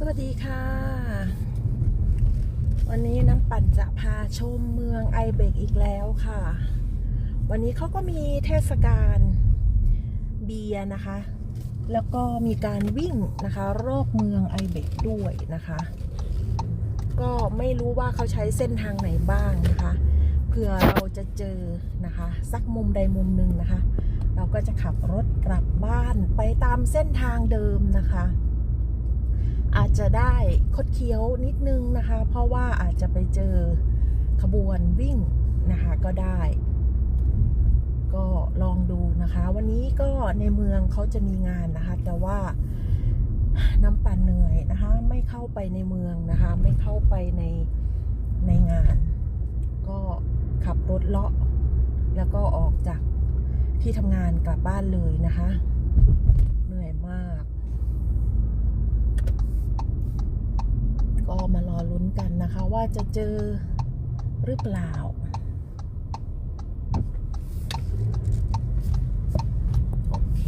สวัสดีค่ะ วันนี้น้ำปั่นจะพาชมเมืองไอเบกอีกแล้วค่ะ วันนี้เขาก็มีเทศกาลเบียร์นะคะ แล้วก็มีการวิ่งนะคะ รอบเมืองไอเบกด้วยนะคะ ก็ไม่รู้ว่าเขาใช้เส้นทางไหนบ้างนะคะเผื่อเราจะเจอนะคะ สักมุมใดมุมหนึ่งนะคะ เราก็จะขับรถกลับบ้านไปตามเส้นทางเดิมนะคะ อาจจะได้คดเคี้ยวนิดนึงนะคะ เพราะว่าอาจจะไปเจอขบวนวิ่งนะคะก็ได้ ก็ลองดูนะคะ วันนี้ก็ในเมืองเขาจะมีงานนะคะ แต่ว่าน้ำปั่นเหนื่อยนะคะ ไม่เข้าไปในเมืองนะคะ ไม่เข้าไปในในงาน ก็ขับรถเลาะ แล้วก็ออกจากที่ทำงานกลับบ้านเลยนะคะ เหนื่อยมาก ก็มารอลุ้นกันนะคะ ว่าจะเจอหรือเปล่า โอเค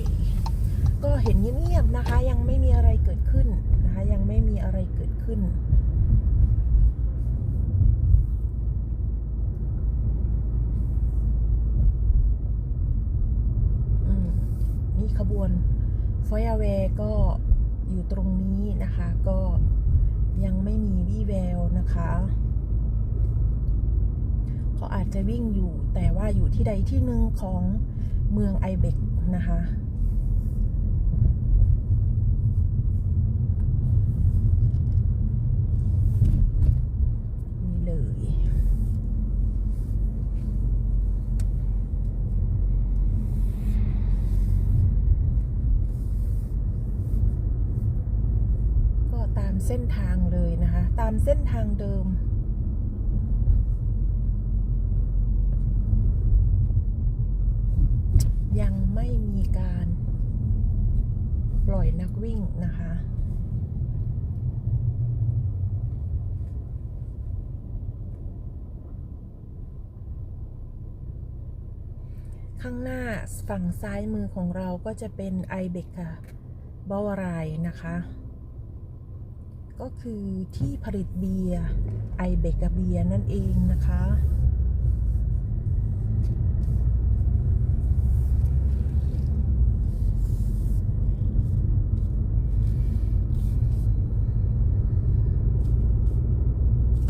ก็เห็นเงียบๆนะคะ ยังไม่มีอะไรเกิดขึ้นนะคะ ยังไม่มีอะไรเกิดขึ้นนี่ขบวนฟอยเวก็อยู่ตรงนี้นะคะก็ ยังไม่มีวี่แววนะคะเขาอาจจะวิ่งอยู่แต่ว่าอยู่ที่ใดที่หนึ่งของเมืองไอเบกนะคะ นี่เลย ก็ตาม เส้นทางเลยนะคะ ตามเส้นทางเดิม ยังไม่มีการปล่อยนักวิ่งนะคะข้างหน้าฝั่งซ้ายมือของเราก็จะเป็นไอเบกค่ะบาวารายนะคะ ก็คือที่ผลิตเบียร์ไอเบกเบียร์นั่นเองนะคะ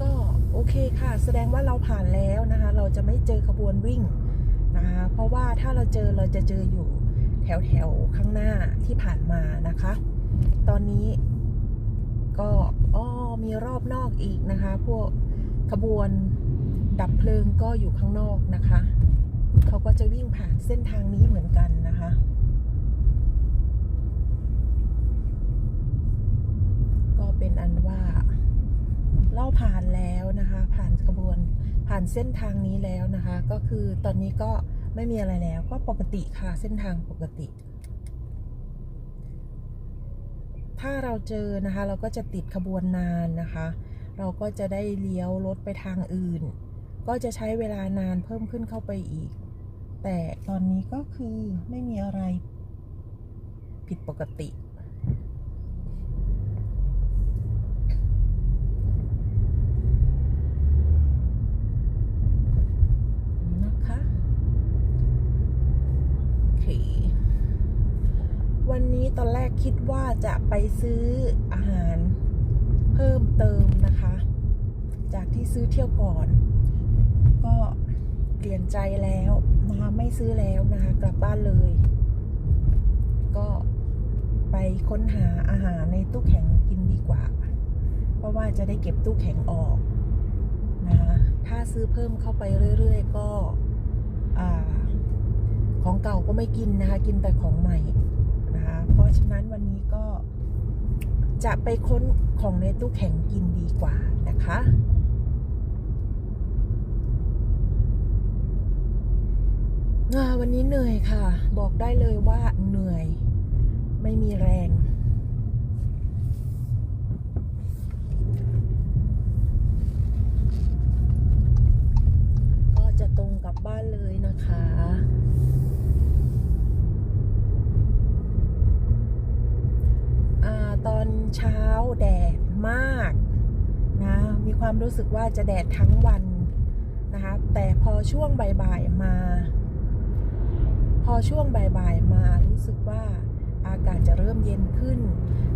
ก็โอเคค่ะ แสดงว่าเราผ่านแล้วนะคะ เราจะไม่เจอขบวนวิ่งนะคะ เพราะว่าถ้าเราเจอเราจะเจออยู่แถวแถวข้างหน้าที่ผ่านมานะคะ ตอนนี้ ก็อ้อมีรอบนอกอีกนะคะ พวกขบวนดับเพลิงก็อยู่ข้างนอกนะคะ เขาก็จะวิ่งผ่านเส้นทางนี้เหมือนกันนะคะ ก็เป็นอันว่าเราผ่านแล้วนะคะ ผ่านขบวนผ่านเส้นทางนี้แล้วนะคะ ก็คือตอนนี้ก็ไม่มีอะไรแล้วก็ปกติค่ะเส้นทางปกติ ถ้าเราเจอนะคะ เราก็จะติดขบวนนานนะคะ เราก็จะได้เลี้ยวรถไปทางอื่น ก็จะใช้เวลานานเพิ่มขึ้นเข้าไปอีก แต่ตอนนี้ก็คือไม่มีอะไรผิดปกติ นะคะ โอเค วันนี้ตอนแรก คิดว่าจะไปซื้ออาหารเพิ่มเติมนะคะ จากที่ซื้อเที่ยวก่อน ก็เปลี่ยนใจแล้วนะคะไม่ซื้อแล้วนะคะ กลับบ้านเลย ก็ไปค้นหาอาหารในตู้แข็งกินดีกว่า เพราะว่าจะได้เก็บตู้แข็งออกนะคะถ้าซื้อเพิ่มเข้าไปเรื่อยๆ ก็อของเก่าก็ไม่กินนะคะ กินแต่ของใหม่ เพราะฉะนั้นวันนี้ก็จะไปค้นของในตู้แข็งกินดีกว่านะคะวันนี้เหนื่อยค่ะ บอกได้เลยว่าเหนื่อย ไม่มีแรง ก็จะตรงกลับบ้านเลยนะคะอ่าตอน อน เช้าแดดมากนะมีความรู้สึกว่าจะแดดทั้งวันนะคะแต่พอช่วงบ่ายๆมา พอช่วงบ่ายๆมารู้สึกว่าอากาศจะเริ่มเย็นขึ้น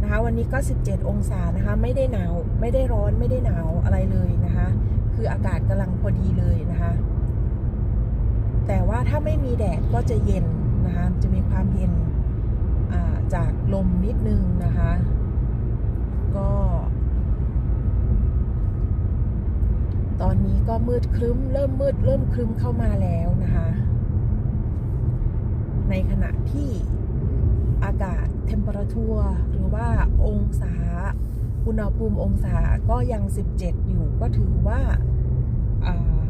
นะคะ วันนี้ก็ 17 องศานะคะ ไม่ได้หนาวไม่ได้ร้อนไม่ได้หนาวอะไรเลยนะคะ คืออากาศกำลังพอดีเลยนะคะ แต่ว่าถ้าไม่มีแดดก็จะเย็นนะคะ จะมีความเย็นจากลมนิดนึงนะคะ ก็ ตอนนี้ก็มืดครึ้ม เริ่มมืด เริ่มครึ้มเข้ามาแล้วนะคะ ในขณะที่อากาศเทมเปอร์ทัวหรือว่าองศา อุณหภูมิองศาก็ยัง 17 อยู่ก็ถือว่าอ่า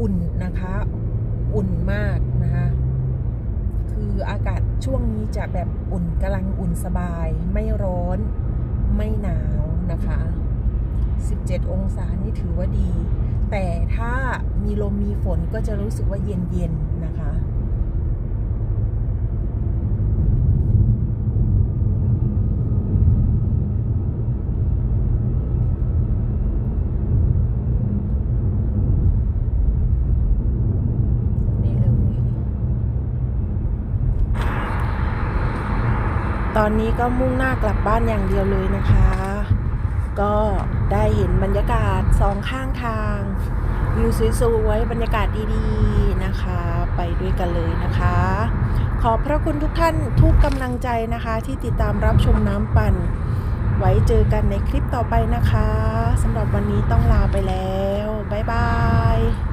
อุ่นนะคะ อุ่นมากนะคะ คืออากาศช่วงนี้จะแบบอุ่นกำลังอุ่นสบายไม่ร้อน ไม่หนาวนะคะ 17 องศานี่ถือว่าดี แต่ถ้ามีลมมีฝนก็จะรู้สึกว่าเย็นๆนะคะ นี่เลย ตอนนี้ก็มุ่งหน้ากลับบ้านอย่างเดียวเลยนะคะ ก็ได้เห็นบรรยากาศสองข้างทางวิวสวยๆบรรยากาศดีๆนะคะ ไปด้วยกันเลยนะคะ ขอบพระคุณทุกท่านทุกกำลังใจนะคะ ที่ติดตามรับชมน้ำปั่น ไว้เจอกันในคลิปต่อไปนะคะสำหรับวันนี้ต้องลาไปแล้ว บ๊ายบาย